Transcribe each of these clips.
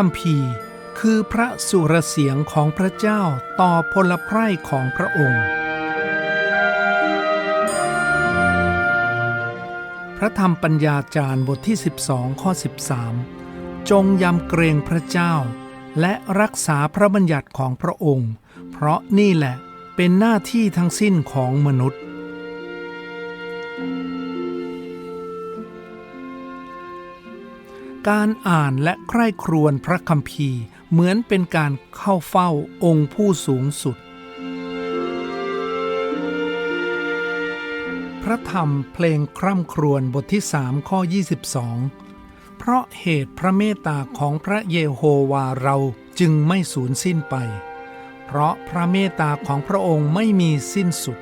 คัมภีร์ คือพระสุรเสียงของพระเจ้าต่อพลไพร่ของพระองค์ พระธรรมปัญญาจารย์บทที่ 12 ข้อ 13 จงยำเกรงพระเจ้า และรักษาพระบัญญัติของพระองค์ เพราะนี่แหละเป็นหน้าที่ทั้งสิ้นของมนุษย์ การอ่านและใคร่ครวญพระคัมภีร์ เหมือนเป็นการเข้าเฝ้าองค์ผู้สูงสุด พระธรรมเพลงคร่ำครวญบทที่สามข้อ 22 เพราะเหตุพระเมตตาของพระเยโฮวาเราจึงไม่สูญสิ้นไป เพราะพระเมตตาของพระองค์ไม่มีสิ้นสุด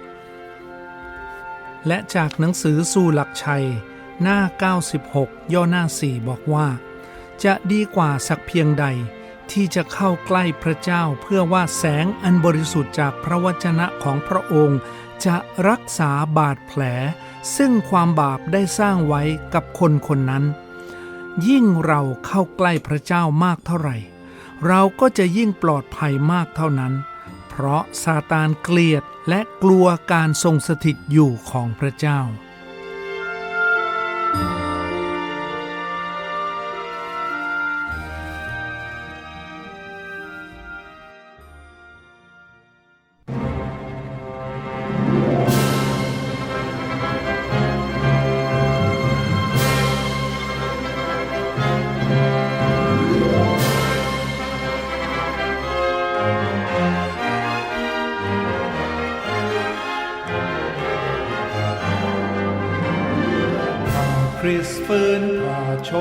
และจากหนังสือสู่หลักชัย หน้า 96 ย่อหน้า 4 บอกว่า จะดีกว่าสักเพียงใด ที่จะเข้าใกล้พระเจ้าเพื่อว่าแสงอันบริสุทธิ์จากพระวจนะของพระองค์ จะรักษาบาดแผล ซึ่งความบาปได้สร้างไว้กับคนคนนั้น ยิ่งเราเข้าใกล้พระเจ้ามากเท่าไหร่ เราก็จะยิ่งปลอดภัยมากเท่านั้น เพราะซาตานเกลียดและกลัวการทรงสถิตอยู่ของพระเจ้า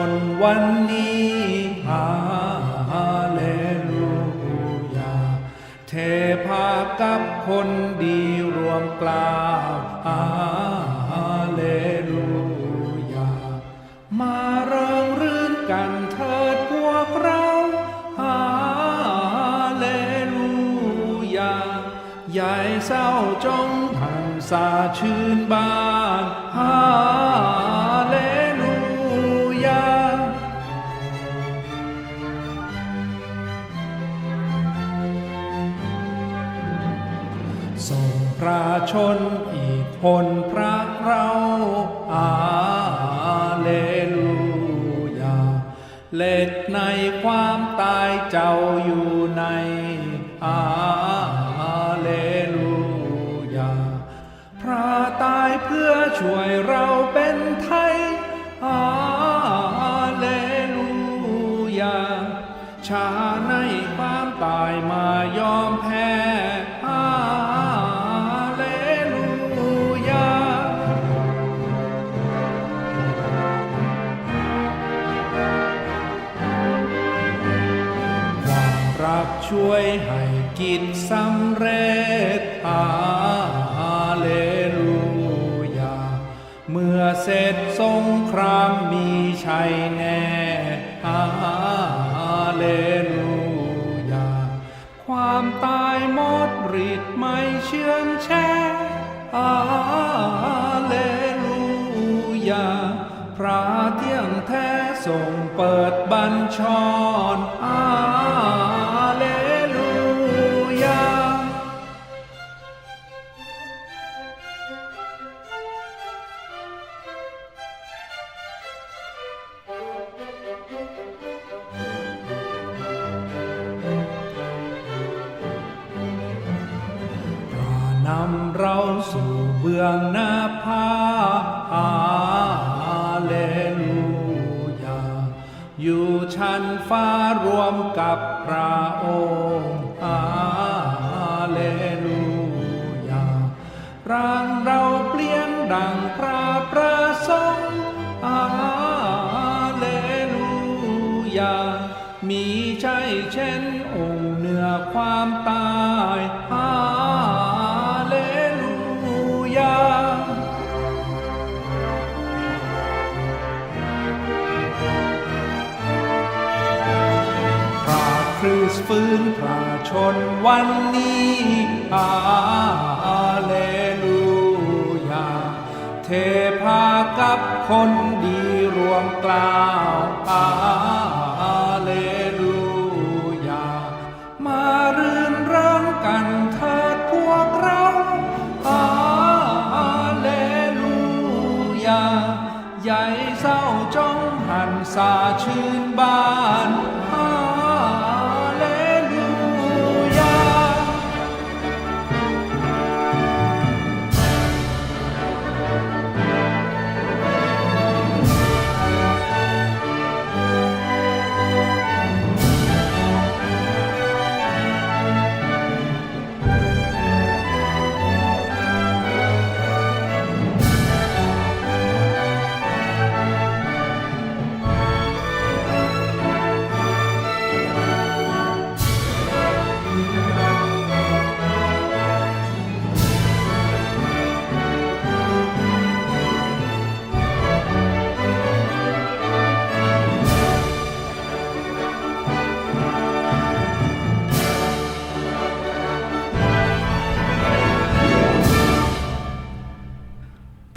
นวันนี้ฮาเลลูยา เทพากับคนดีรวมกล่าวฮาเลลูยา มาเริงรื่นกันเถิดพวกเราฮาเลลูยา ใหญ่เศร้าจงหันสาชื่นบานฮา ส่งพระชนอีกคนพระเราอาเลลูยา เล็ดในความตายเจ้าอยู่ในอาเลลูยา พระตายเพื่อช่วยเราเป็น กิจสำเร็จอาเลลูยา เมื่อเสร็จสงครามมีชัยแน่อาเลลูยา ความตายหมดฤทธิ์ไม่เชื่องแช่อาเลลูยา พระเที่ยงแท้ทรงเปิดบัญชรอา กับ ฟื้นพระชนวันนี้อาเลลูยา เทพากับคนดีรวมกล่าวอา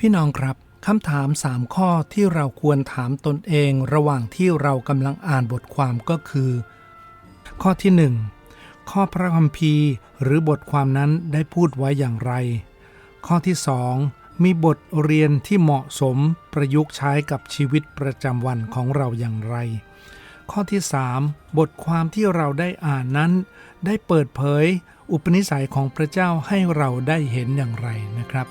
พี่น้องครับคำถามสามข้อที่เราควรถามตนเองระหว่างที่เรากำลังอ่านบทความก็คือ ข้อที่หนึ่งข้อพระคัมภีร์หรือบทความนั้นได้พูดไว้อย่างไร ข้อที่สองมีบทเรียนที่เหมาะสมประยุกต์ใช้กับชีวิตประจำวันของเราอย่างไร ข้อที่สามบทความที่เราได้อ่านนั้น ได้เปิดเผย อุปนิสัยของพระเจ้าให้เราได้เห็นอย่างไรนะครับ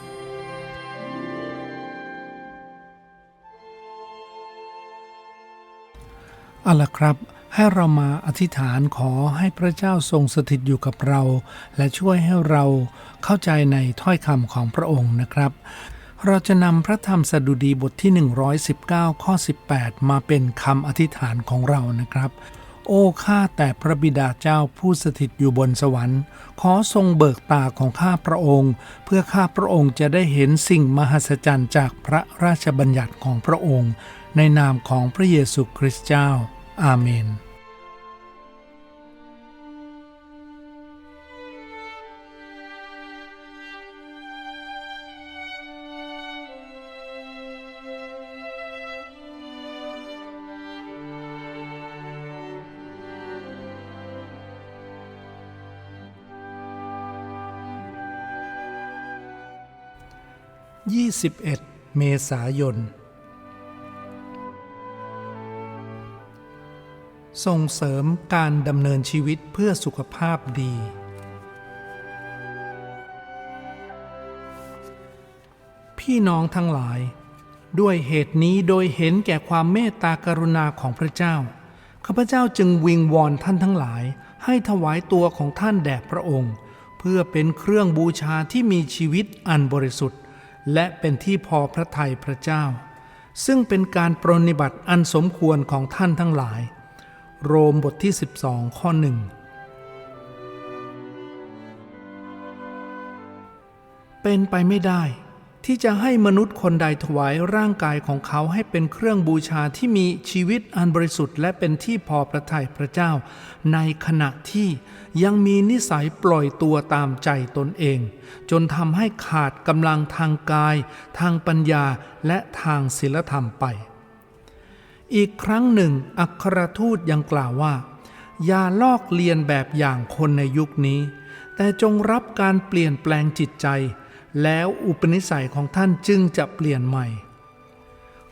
เอาละครับ ให้เรามาอธิษฐานขอให้พระเจ้าทรงสถิตอยู่กับเรา และช่วยให้เราเข้าใจในถ้อยคำของพระองค์นะครับ เราจะนำพระธรรมสดุดีบทที่ 119 ข้อ 18 มาเป็นคำอธิษฐานของเรานะครับ โอ้ข้าแต่พระบิดาเจ้าผู้สถิตอยู่บนสวรรค์ ขอทรงเบิกตาของข้าพระองค์ เพื่อข้าพระองค์จะได้เห็นสิ่งมหัศจรรย์จากพระราชบัญญัติของพระองค์ ในนามของพระเยซูคริสต์เจ้า อาเมน21 เมษายน ส่งเสริมการดำเนินชีวิตเพื่อสุขภาพดี พี่น้องทั้งหลาย ด้วยเหตุนี้โดยเห็นแก่ความเมตตากรุณาของพระเจ้า ข้าพเจ้าจึงวิงวอนท่านทั้งหลาย ให้ถวายตัวของท่านแด่พระองค์ เพื่อเป็นเครื่องบูชาที่มีชีวิตอันบริสุทธิ์ และเป็นที่พอพระทัยพระเจ้า ซึ่งเป็นการปรนนิบัติอันสมควรของท่านทั้งหลาย โรมบทที่ 12 ข้อหนึ่งเป็นไปไม่ได้ ที่จะให้มนุษย์คนใดถวายร่างกายของเขาให้เป็นเครื่องบูชาที่มีชีวิตอันบริสุทธิ์และเป็นที่พอพระทัยพระเจ้า ในขณะที่ยังมีนิสัยปล่อยตัวตามใจตนเอง จนทำให้ขาดกำลังทางกาย ทางปัญญาและทางศีลธรรมไป อีกครั้งหนึ่ง อัครทูตยังกล่าวว่า อย่าลอกเลียนแบบอย่างคนในยุคนี้ แต่จงรับการเปลี่ยนแปลงจิตใจ แล้วอุปนิสัยของท่านจึงจะเปลี่ยนใหม่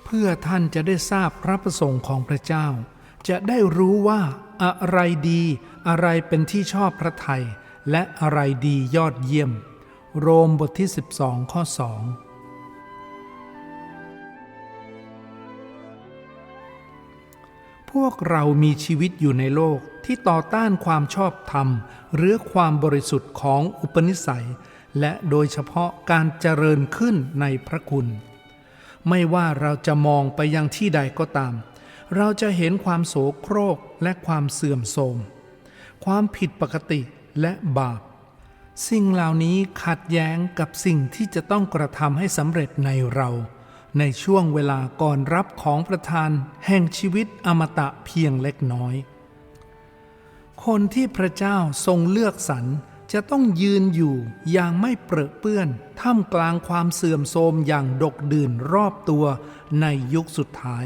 เพื่อท่านจะได้ทราบพระประสงค์ของพระเจ้า จะได้รู้ว่าอะไรดี อะไรเป็นที่ชอบพระไทย และอะไรดียอดเยี่ยม โรมบทที่ 12 ข้อ 2 พวกเรามีชีวิตอยู่ในโลกที่ต่อต้านความชอบธรรม หรือความบริสุทธิ์ของอุปนิสัย และโดยเฉพาะการเจริญขึ้นในพระคุณ ไม่ว่าเราจะมองไปยังที่ใดก็ตาม เราจะเห็นความโสโครกและความเสื่อมโทรม ความผิดปกติและบาป สิ่งเหล่านี้ขัดแย้งกับสิ่งที่จะต้องกระทำให้สำเร็จในเรา ในช่วงเวลาก่อนรับของประทานแห่งชีวิตอมตะเพียงเล็กน้อย คนที่พระเจ้าทรงเลือกสรรจะต้องยืนอยู่อย่างไม่เปรอะเปื้อนท่ามกลางความเสื่อมโทรมอย่างดกดื่นรอบตัวในยุคสุดท้าย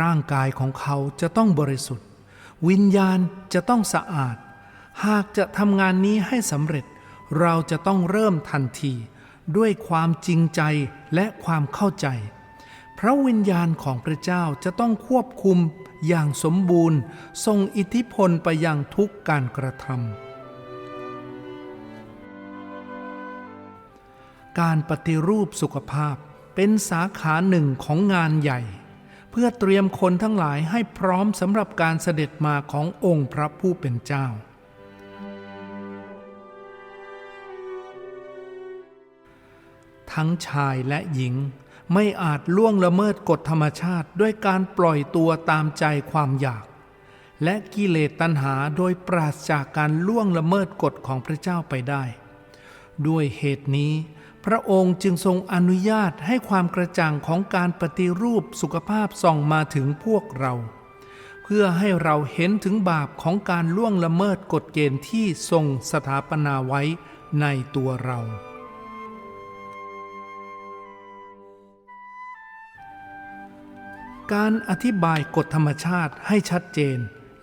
ร่างกายของเขาจะต้องบริสุทธิ์ วิญญาณจะต้องสะอาด หากจะทำงานนี้ให้สำเร็จ เราจะต้องเริ่มทันที ด้วยความจริงใจและความเข้าใจ พระวิญญาณของพระเจ้าจะต้องควบคุมอย่างสมบูรณ์ทรงอิทธิพลไปยังทุกการกระทำการปฏิรูปสุขภาพเป็นสาขาหนึ่งของงานใหญ่ เพื่อเตรียมคนทั้งหลายให้พร้อมสำหรับการเสด็จมาขององค์พระผู้เป็นเจ้า ทั้งชายและหญิง ไม่อาจล่วงละเมิดกฎธรรมชาติด้วยการปล่อยตัวตามใจความอยาก และกิเลสตัณหาโดยปราศจากการล่วงละเมิดกฎของพระเจ้าไปได้ ด้วยเหตุนี้ พระองค์จึงทรงอนุญาตให้ความกระจ่างของการปฏิรูปสุขภาพส่องมาถึงพวกเรา เพื่อให้เราเห็นถึงบาปของการล่วงละเมิดกฎเกณฑ์ที่ทรงสถาปนาไว้ในตัวเรา การอธิบายกฎธรรมชาติให้ชัดเจน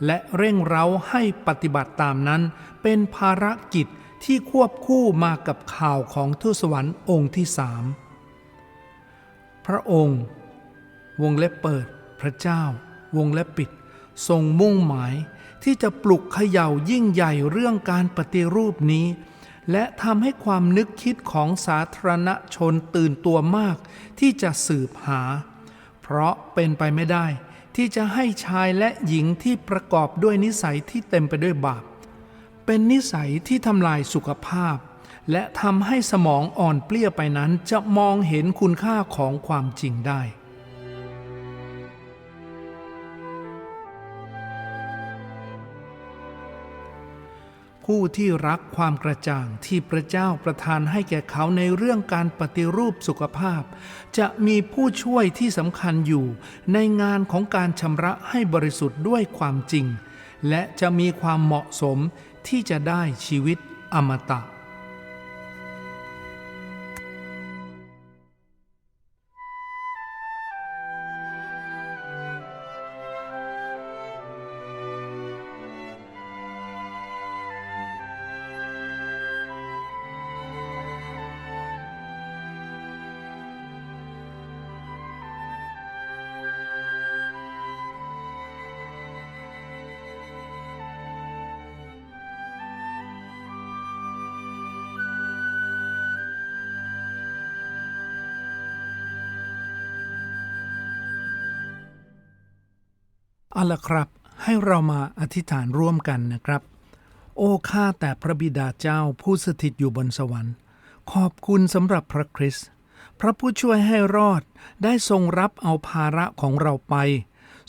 และเร่งเร้าให้ปฏิบัติตามนั้น เป็นภารกิจที่ควบคู่มากับข่าวของทูตสวรรค์องค์ที่สามพระองค์ วงเล็บเปิด พระเจ้า วงเล็บปิด ทรงมุ่งหมายที่จะปลุกเขย่ายิ่งใหญ่เรื่องการปฏิรูปนี้ และทำให้ความนึกคิดของสาธารณชนตื่นตัวมากที่จะสืบหา เพราะเป็นไปไม่ได้ ที่จะให้ชายและหญิงที่ประกอบด้วยนิสัยที่เต็มไปด้วยบาป เป็นนิสัยที่ทำลายสุขภาพ และทำให้สมองอ่อนเปลี้ยไปนั้นจะมองเห็นคุณค่าของความจริงได้ ผู้ที่รักความกระจ่างที่พระเจ้าประทานให้แก่เขาในเรื่องการปฏิรูปสุขภาพ จะมีผู้ช่วยที่สำคัญอยู่ในงานของการชำระให้บริสุทธิ์ด้วยความจริง และจะมีความเหมาะสมที่จะได้ชีวิตอมตะ เอาละครับ ให้เรามาอธิษฐานร่วมกันนะครับ โอ้ข้าแต่พระบิดาเจ้าผู้สถิตอยู่บนสวรรค์ ขอบคุณสำหรับพระคริสต์พระผู้ช่วยให้รอดได้ทรงรับเอาภาระของเราไป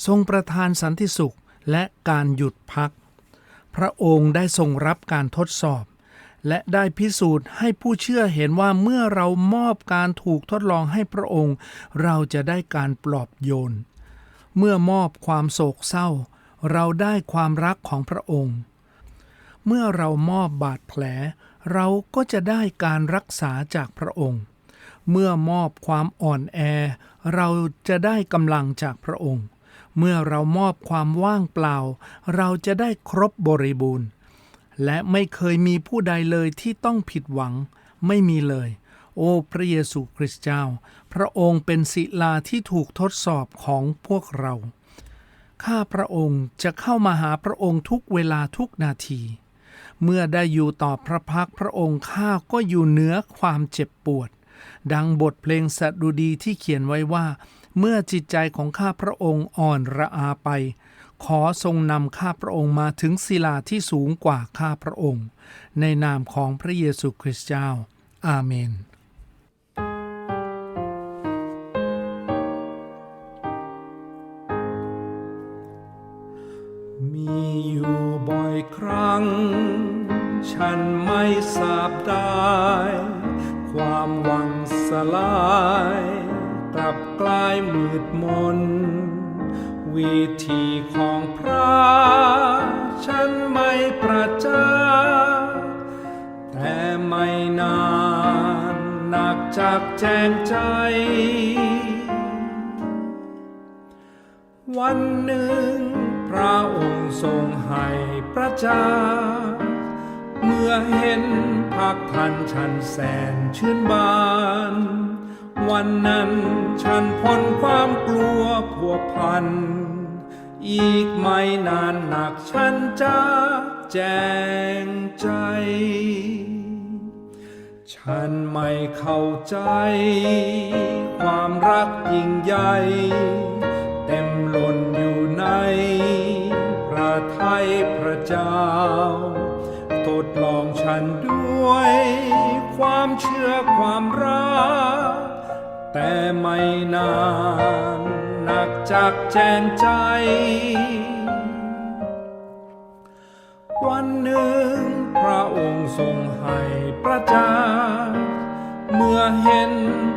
ทรงประทานสันติสุขและการหยุดพัก พระองค์ได้ทรงรับการทดสอบ และได้พิสูจน์ให้ผู้เชื่อเห็นว่าเมื่อเรามอบการถูกทดลองให้พระองค์ เราจะได้การปลอบโยน เมื่อมอบความโศกเศร้า เราได้ความรักของพระองค์ เมื่อเรามอบบาดแผล เราก็จะได้การรักษาจากพระองค์ เมื่อมอบความอ่อนแอ เราจะได้กำลังจากพระองค์ เมื่อเรามอบความว่างเปล่า เราจะได้ครบบริบูรณ์ และไม่เคยมีผู้ใดเลยที่ต้องผิดหวังไม่มีเลย โอ้พระเยซูคริสต์เจ้า พระองค์เป็นศิลาที่ถูกทดสอบของพวกเรา ข้าพระองค์จะเข้ามาหาพระองค์ทุกเวลาทุกนาที เมื่อได้อยู่ต่อพระพักพระองค์ข้าก็อยู่เหนือความเจ็บปวด ดังบทเพลงสดุดีที่เขียนไว้ว่า เมื่อจิตใจของข้าพระองค์อ่อนระอาไปขอทรงนำข้าพระองค์มาถึงศิลาที่สูงกว่าข้าพระองค์ ในนามของพระเยซูคริสต์เจ้า อาเมน บ่อยครั้ง ฉันไม่สาบได้ ความหวังสลายกลับกลายมืดมน วิธีของพระ ฉันไม่ประจักษ์แต่ไม่นานหนักจากแจงใจ วันหนึ่ง ระองค์ทรงให้ประจักษ์เมื่อเห็นพักทันฉันแสนชื่นบาน วันนั้นฉันพ้นความกลัวผัวพัน อีกไม่นานหนักฉันจะแจ้งใจ ฉันไม่เข้าใจ ความรักยิ่งใหญ่เต็มล้นอยู่ใน ไทยพระเจ้าทดลองฉันด้วย ความเชื่อความรัก แต่ไม่นานหนักจากแจงใจ วันหนึ่งพระองค์ทรงให้ประจักษ์เมื่อเห็น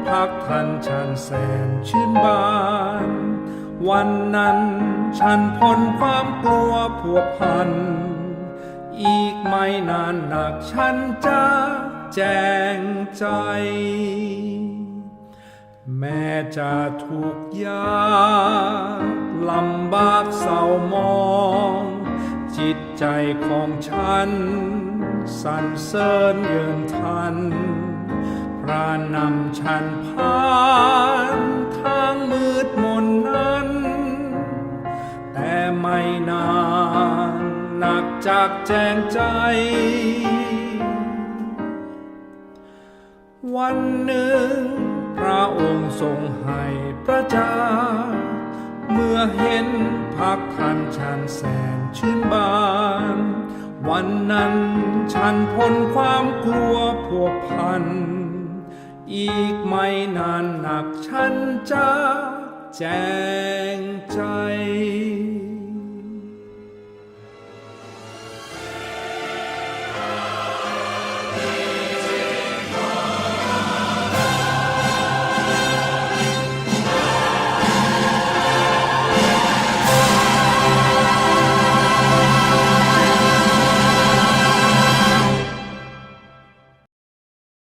พักทันฉันแสนชื่นบาน วันนั้น ฉันพ้นความกลัวผัวพัน อีกไม่นานหนักฉันจะแจ้งใจ แม้จะถูกยากลำบากเศร้ามอง จิตใจของฉัน สั่นเสริญเยินทัน พระนำฉันผ่านทางมืด ไม่นานหนักจากแจงใจ วันหนึ่ง พระองค์ทรงให้ประจักษ์เมื่อเห็นพักทันฉันแสนชื่นบาน วันนั้นฉันพ้นความกลัวผัวพัน อีกไม่นานหนักฉันจะแจ้งใจ